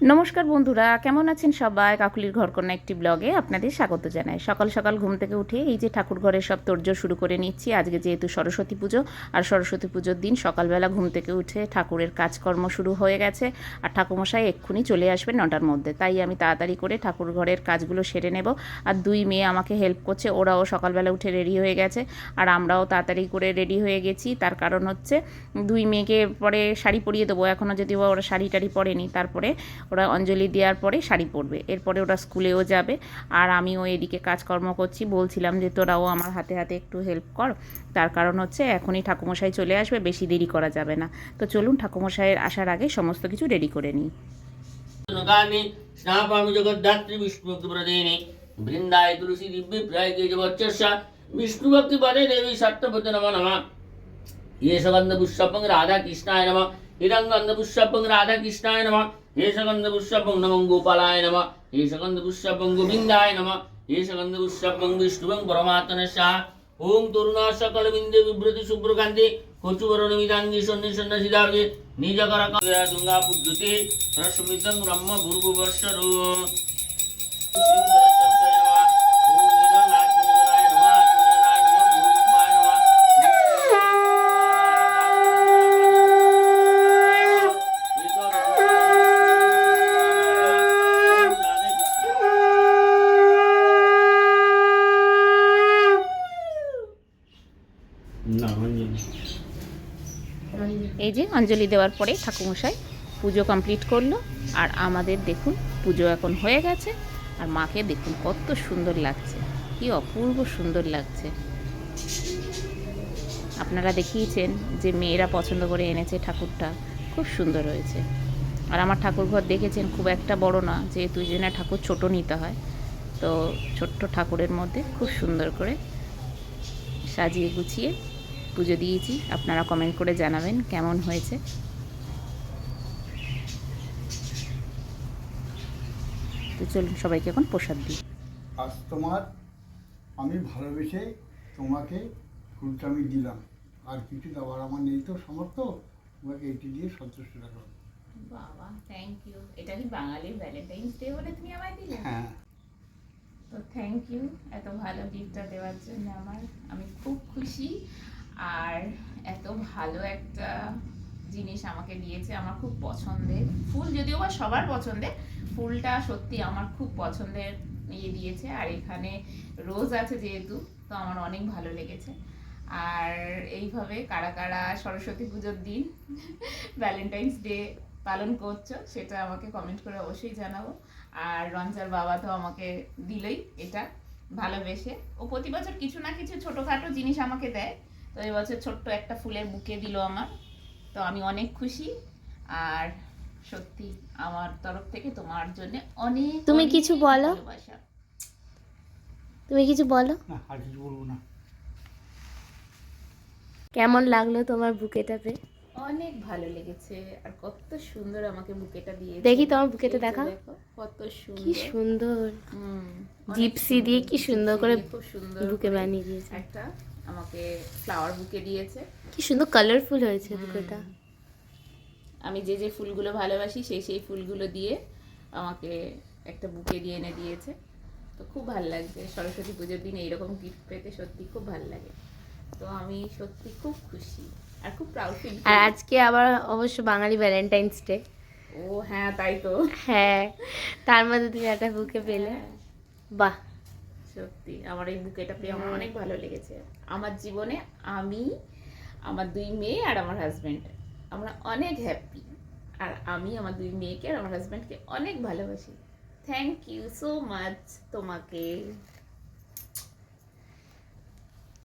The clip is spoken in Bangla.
নমস্কার বন্ধুরা, কেমন আছেন সবাই? কাকুলির ঘর ঘরকন্যা একটি ব্লগে আপনাদের স্বাগত জানাই। সকাল সকাল ঘুম থেকে উঠে এই যে ঠাকুর ঘরের সব তোড়জোড় শুরু করে নিচ্ছি। আজকে যেহেতু সরস্বতী পুজো, আর সরস্বতী পুজোর দিন সকালবেলা ঘুম থেকে উঠে ঠাকুরের কাজকর্ম শুরু হয়ে গেছে, আর ঠাকুমশাই এক্ষুনি চলে আসবে নটার মধ্যে। তাই আমি তাড়াতাড়ি করে ঠাকুর ঘরের কাজগুলো সেরে নেব, আর দুই মেয়ে আমাকে হেল্প করছে, ওরাও সকালবেলা উঠে রেডি হয়ে গেছে, আর আমরাও তাড়াতাড়ি করে রেডি হয়ে গেছি। তার কারণ হচ্ছে, দুই মেয়েকে পরে শাড়ি পরিয়ে দেবো। এখনও যদি ওরা শাড়ি টাড়ি পরেনি, তারপরে ওরা অঞ্জলি দেওয়ার পরে শাড়ি পরবে। এরপরে ওরা স্কুলেও যাবে। আর আমিও এদিকে কাজকর্ম করছি। বলছিলাম যে তোরাও আমার হাতে হাতে একটু হেল্প কর। তার কারণ হচ্ছে এখনই ঠাকুমশাই চলে আসবে, বেশি দেরি করা যাবে না। তো চলুন ঠাকুমশাইয়ের আসার আগে সমস্ত কিছু রেডি করে নিই। বৃন্দায় বিষ্ণুভক্তি পদে রাধা কৃষ্ণায় নমা হিরঙ্গ অন্ধ পুষ্যপং রাধা কৃষ্ণায় নমা। ఏషగంధ పుష్పం నమం గోపాలాయ నమ ఏషగంధ పుష్పం గోవిందాయ నమ ఏషగంధ పుష్పం విష్ణువం పరమాత్మన సహ ఓం తరుణా సకల బిందు বিভ্রতি শুভ্রকান্তি কচুবরণমিদাঙ্গি সন্নি সন্ন্যাসীদাব্দে নিজকরক দুর্গা পূজ্যতে রশ্মিতং ব্রহ্ম গুরু বৎসর এই যে অঞ্জলি দেওয়ার পরে ঠাকুমশাই পুজো কমপ্লিট করল, আর আমাদের দেখুন পুজো এখন হয়ে গেছে, আর মাকে দেখুন কত সুন্দর লাগছে, কি অপূর্ব সুন্দর লাগছে। আপনারা দেখিয়েছেন যে মেয়েরা পছন্দ করে এনেছে ঠাকুরটা, খুব সুন্দর হয়েছে। আর আমার ঠাকুর ঘর দেখেছেন খুব একটা বড় না, যেহেতু জন্য ঠাকুর ছোট নিতে হয়, তো ছোট্ট ঠাকুরের মধ্যে খুব সুন্দর করে সাজিয়ে গুছিয়ে পুজো দিয়েছি। আপনারা কমেন্ট করে জানাবেন কেমন হয়েছে। তো চলুন সবাইকে এখন প্রসাদ দিই। আজ তোমার আমি ভালোবেসে তোমাকে ফুলটা আমি দিলাম। আর কিছু দেওয়ার আমার নেই তো সমর্থ তোমাকে এটি দিয়ে সন্তুষ্ট রাখলাম। বাবা থ্যাংক ইউ এটা কি বাঙালি ভ্যালেন্টাইন্স ডে বলে তুমি আমায় দিলে? হ্যাঁ। তো থ্যাংক ইউ এত ভালো গিফটটা দেওয়ার জন্য আমার। আমি খুব খুশি। আর এত ভালো একটা জিনিস আমাকে দিয়েছে, আমার খুব পছন্দের। ফুল যদিও বা সবার পছন্দের, ফুলটা সত্যি আমার খুব পছন্দের ইয়ে দিয়েছে। আর এখানে রোজ আছে যেহেতু, তো আমার অনেক ভালো লেগেছে। আর এইভাবে কারা কারা সরস্বতী পুজোর দিন ভ্যালেন্টাইন্স ডে পালন করছ, সেটা আমাকে কমেন্ট করে অবশ্যই জানাব। আর রঞ্জার বাবা তো আমাকে দিলই এটা ভালোবেসে। ও প্রতি বছর কিছু না কিছু ছোটোখাটো জিনিস আমাকে দেয়। তো এবছর ছোট্ট একটা ফুলের বুকে দিল আমার। তো আমি অনেক খুশি আর সত্যি আমার তরফ থেকে তোমার জন্য অনেক তুমি কিছু বলো। তুমি কিছু বলো? না আর কিছু বলব না। কেমন লাগল তোমার বুকেটা পেয়ে অনেক ভালো লেগেছে আর কত সুন্দর আমাকে বুকেটা দিয়ে দেখি তোমার বুকেটা দেখা কত সুন্দর। কি সুন্দর জিপসি দিয়ে কি সুন্দর করে খুব সুন্দর বুকে বানিয়ে দিয়েছে। একটা আমাকে ফ্লাওয়ার বুকে দিয়েছে। কি সুন্দর কালারফুল হয়েছে বুকেটা। আমি যে যে ফুলগুলো ভালোবাসি সেই সেই ফুলগুলো দিয়ে আমাকে একটা বুকে দিয়ে এনে দিয়েছে। তো খুব ভালো লাগছে। সরস্বতী পুজোর দিন এইরকম গিফট পেতে সত্যি খুব ভালো লাগে। তো আমি সত্যি খুব খুশি আর খুব প্রাউড ফিল আর আজকে আবার অবশ্য বাঙালি ভ্যালেন্টাইন্স ডে ও হ্যাঁ তাই তো। হ্যাঁ তার মধ্যে তুমি একটা বুকে পেলে। হ্যাঁ, বাহ। সত্যি আমার এই বুকেটা পেয়ে আমার অনেক ভালো লেগেছে। আমার জীবনে আমি আমার দুই মেয়ে আর আমার হাজব্যান্ড আমরা অনেক হ্যাপি আর আমি আমার দুই মেয়েকে আর আমার হাজব্যান্ডকে অনেক ভালোবাসি। থ্যাংক ইউ সো মাচ তোমাকে।